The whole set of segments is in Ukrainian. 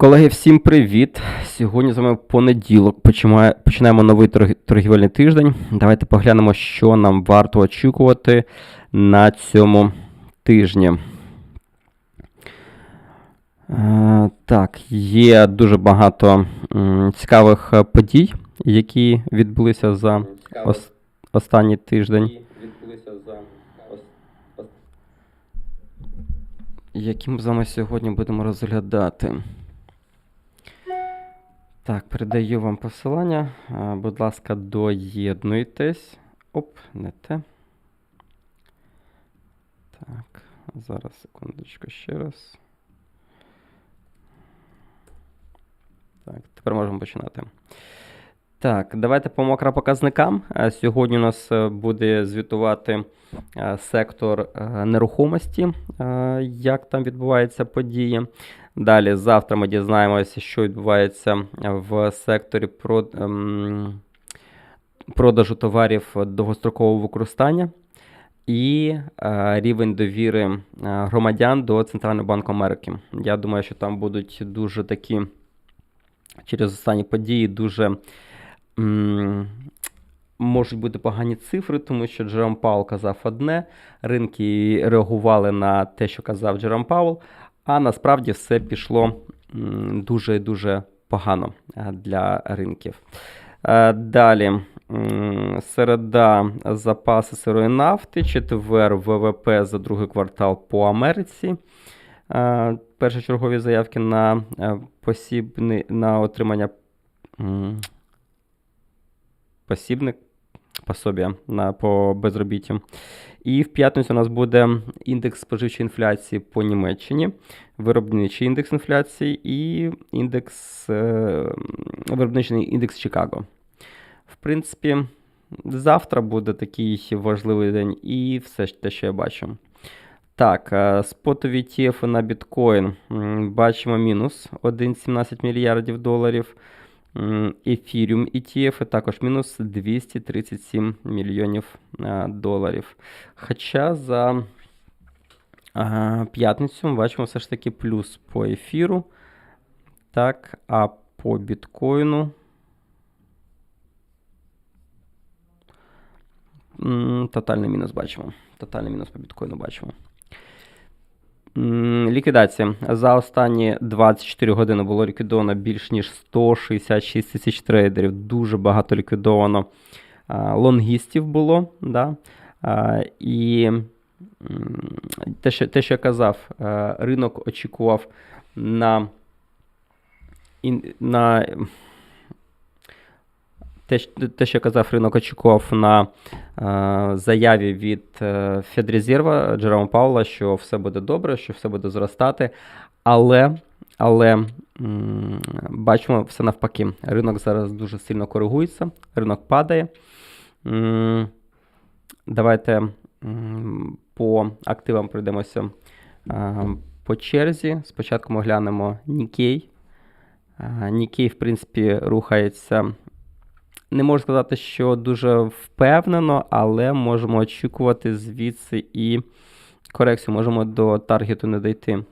Колеги, всім привіт! Сьогодні з вами понеділок. Починає- Починаємо новий торг- торгівельний тиждень. Давайте поглянемо, що нам варто очікувати на цьому тижні. Е, Так, є дуже багато цікавих е, подій, які відбулися за ос- останній тиждень. Які ми з вами сьогодні будемо розглядати. Так, передаю вам посилання. Будь ласка, доєднуйтесь. Оп, не те. Так, зараз секундочку ще раз. Так, тепер можемо починати. Так, давайте по макропоказникам. Е, Сьогодні у нас е, буде звітувати е, сектор нерухомості, як там відбуваються події. Далі, завтра ми дізнаємося, що відбувається в секторі ем, продажу товарів довгострокового використання і рівень довіри громадян до Центрального банку Америки. Я думаю, що там будуть дуже такі через останні події дуже можуть бути погані цифри, тому що Джером Паул казав одне, ринки реагували на те, що казав Джером Паул, а насправді все пішло дуже і дуже погано е, для ринків. Е, Далі. Середа запаси сирої нафти, четвер ВВП за другий квартал по Америці. Е, Першочергові заявки на е, на отримання посібник, пособія на, по безробіттю. І в п'ятницю у нас буде індекс споживчої інфляції по Німеччині, виробничий індекс інфляції і індекс, е, виробничий індекс Чикаго. В принципі, завтра буде такий важливий день, і все те, що я бачу. Так, е, спотові TF на біткоін бачимо мінус 1,17 мільярдів доларів. Ефіріум ETF також мінус 237 мільйонів доларів. Хоча за п'ятницю ми бачимо все ж таки плюс по ефіру. Так, а по біткоїну. Тотальний мінус бачимо. Тотальний мінус по біткоїну бачимо. Ліквідація. За останні 24 години було ліквідовано більш ніж 166 тисяч трейдерів. Дуже багато ліквідовано лонгістів було. Да? І те, що, те, що я казав, е, ринок очікував на, на те, що казав, ринок очікував на е, заяві від е, Федрезерва Джерома Паула, що все буде добре, що все буде зростати. Але, але м, бачимо все навпаки. Ринок зараз дуже сильно коригується, ринок падає. М, Давайте м, по активам пройдемося е, по черзі. Спочатку ми глянемо Нікей. Нікей, в принципі, рухається не можу сказати, що дуже впевнено, але можемо очікувати звідси і корекцію. Можемо до таргету не дійти.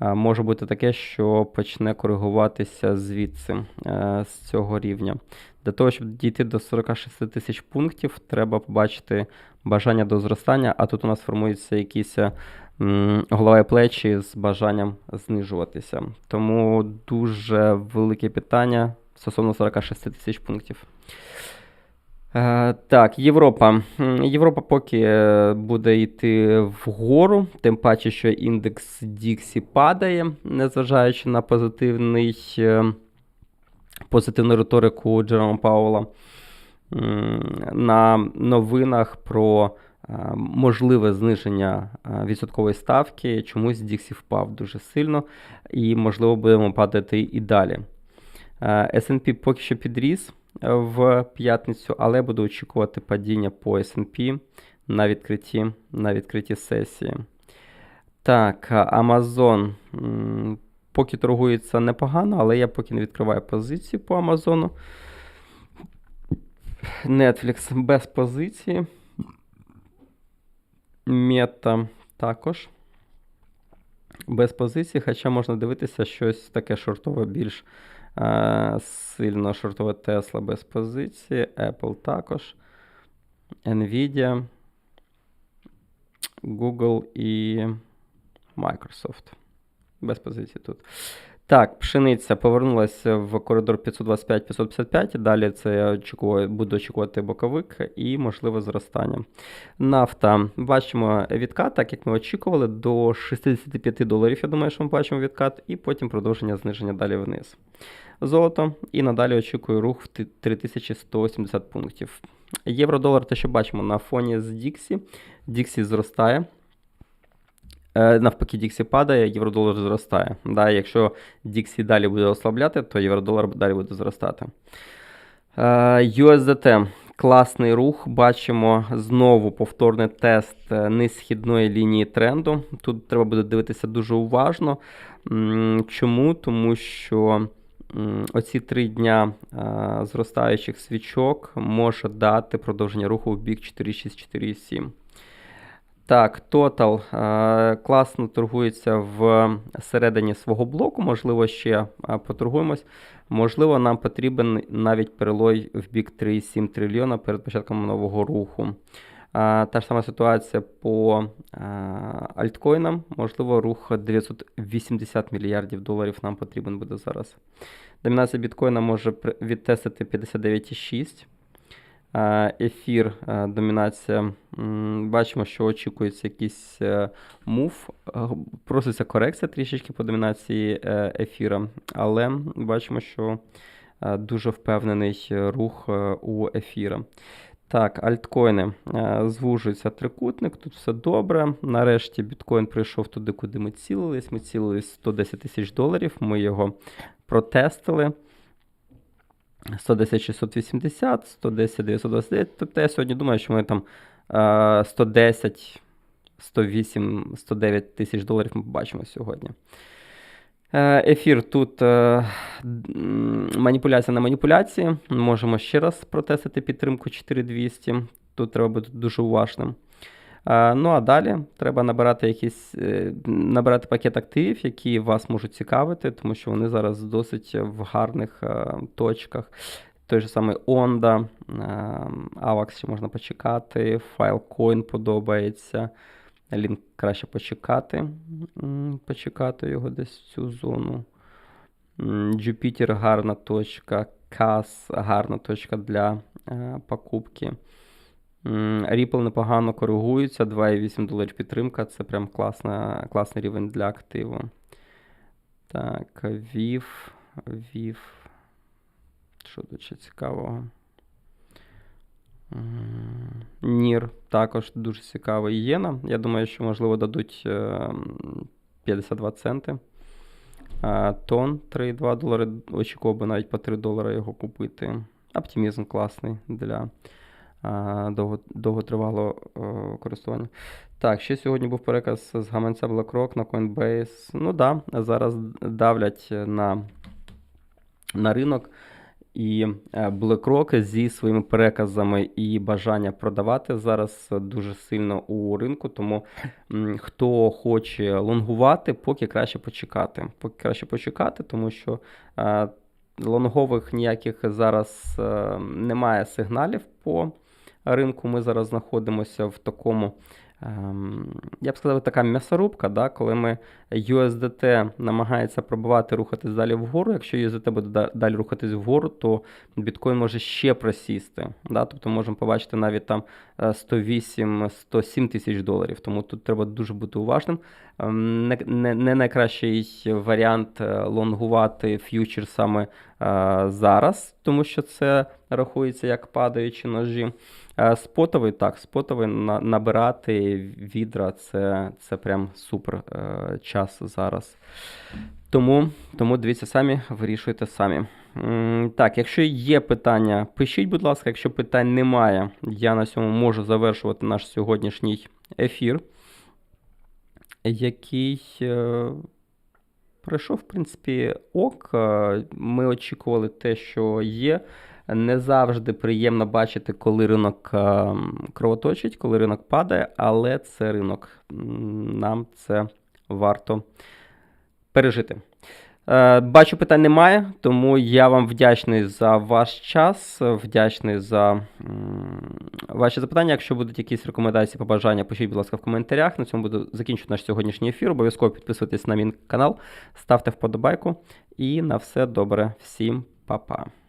Може бути таке, що почне коригуватися звідси е, з цього рівня. Для того, щоб дійти до 46 тисяч пунктів, треба побачити бажання до зростання, а тут у нас формується якісь голова і плечі з бажанням знижуватися. Тому дуже велике питання стосовно 46 тисяч пунктів. Е, Так, Європа. Європа поки е, буде йти вгору, тим паче, що індекс Діксі падає, незважаючи на позитивний, е, позитивну риторику Джерома Паула. На новинах про можливе зниження відсоткової ставки чомусь Діксі впав дуже сильно, і, можливо, будемо падати і далі. Е, S&P поки що підріс е, в п'ятницю, але буду очікувати падіння по S&P на відкритті, на відкритті сесії. Так, е, Amazon поки торгується непогано, але я поки не відкриваю позиції по Amazon. Netflix без позиції. Мета також. без позицій, хоча можна дивитися щось таке шортове більш сильно шортове Tesla без позиції, Apple також, Nvidia, Google і Microsoft. Без позиції тут. Так, пшениця повернулася в коридор 525-555. Далі це я очікую, буду очікувати боковик і можливе зростання. Нафта бачимо відкат, так як ми очікували, до 65 доларів. Я думаю, що ми бачимо відкат, і потім продовження зниження далі вниз. Золото. І надалі очікую рух в 3170 пунктів. Євро-долар, те, що бачимо на фоні з Діксі. Діксі зростає. Е, навпаки, Діксі падає, євро-долар зростає. Да, Якщо Діксі далі буде ослабляти, то євро-долар далі буде зростати. Е, USDT. Класний рух. Бачимо знову повторний тест е, низхідної лінії тренду. Тут треба буде дивитися дуже уважно. Чому? Тому що оці три дня зростаючих свічок може дати продовження руху в бік 4,6-4,7. Так, Total е, класно торгується в середині свого блоку, можливо, ще е, поторгуємось. Можливо, нам потрібен навіть перелой в бік 3,7 трильйона перед початком нового руху. Е, та ж сама ситуація по альткоїнам. Можливо, рух 980 мільярдів доларів нам потрібен буде зараз. Домінація біткоїна може відтестити 59,6. Ефір, домінація. Бачимо, що очікується якийсь е, мув. Проситься корекція трішечки по домінації е, ефіра, але бачимо, що е, дуже впевнений рух у ефіра. Так, альткоїни звужується трикутник, тут все добре. Нарешті біткоін прийшов туди, куди ми цілились. Ми цілились 110 тисяч доларів, ми його протестили. 110 680, 110 929. Тобто я сьогодні думаю, що ми там 110, 108, 109 тисяч доларів ми побачимо сьогодні. Е, ефір тут е, маніпуляція на маніпуляції. Можемо ще раз протестити підтримку 4200. Тут треба бути дуже уважним. Ну а далі треба набирати якісь е, набирати пакет активів, які вас можуть цікавити, тому що вони зараз досить в гарних е, точках. Той же самий Onda, AVAX ще можна почекати, Filecoin подобається. Лінк краще почекати. Почекати його десь в цю зону. Jupiter гарна точка, CAS гарна точка для е, покупки. Ripple непогано коригується, 2,8 доларів підтримка це прям класна, класний рівень для активу. Так, VIV, VIV. Що тут ще цікавого? Нір також дуже цікавий. Єна. Я думаю, що, можливо, дадуть 52 е, центи. Тон 3,2 долари. Очікував би навіть по 3 долари його купити. Оптимізм класний для довго, довготривалого користування. Так, ще сьогодні був переказ з гаманця BlackRock на Coinbase. Ну да, зараз давлять на, на ринок. І е, BlackRock зі своїми переказами і бажання продавати зараз дуже сильно у ринку. Тому хто хоче лонгувати, поки краще почекати. Поки краще почекати, тому що е, лонгових ніяких зараз е, немає сигналів по ринку ми зараз знаходимося в такому, ем, я б сказав, така м'ясорубка, да, коли ми USDT намагається пробувати рухатись далі вгору. Якщо USDT буде далі рухатись вгору, то біткоін може ще просісти. Да? Тобто можемо побачити навіть там 108-107 е, тисяч доларів. Тому тут треба дуже бути уважним. Ем, не, не, найкращий варіант е, лонгувати ф'ючер саме е, зараз, тому що це рахується як падаючі ножі. Спотовий, так, спотовий набирати відра це це прям супер е, час зараз. Тому тому дивіться самі, вирішуйте самі. Так, якщо є питання, пишіть, будь ласка, якщо питань немає, я на цьому можу завершувати наш сьогоднішній ефір, який е, пройшов, в принципі, ок. Е, ми очікували те, що є. Не завжди приємно бачити, коли ринок кровоточить, коли ринок падає, але це ринок. Нам це варто пережити. Е, Бачу, питань немає, тому я вам вдячний за ваш час, вдячний за ваші запитання. Якщо будуть якісь рекомендації, побажання, пишіть, будь ласка, в коментарях. На цьому буду закінчувати наш сьогоднішній ефір. Обов'язково підписуйтесь на мій канал, ставте вподобайку і на все добре. Всім па-па.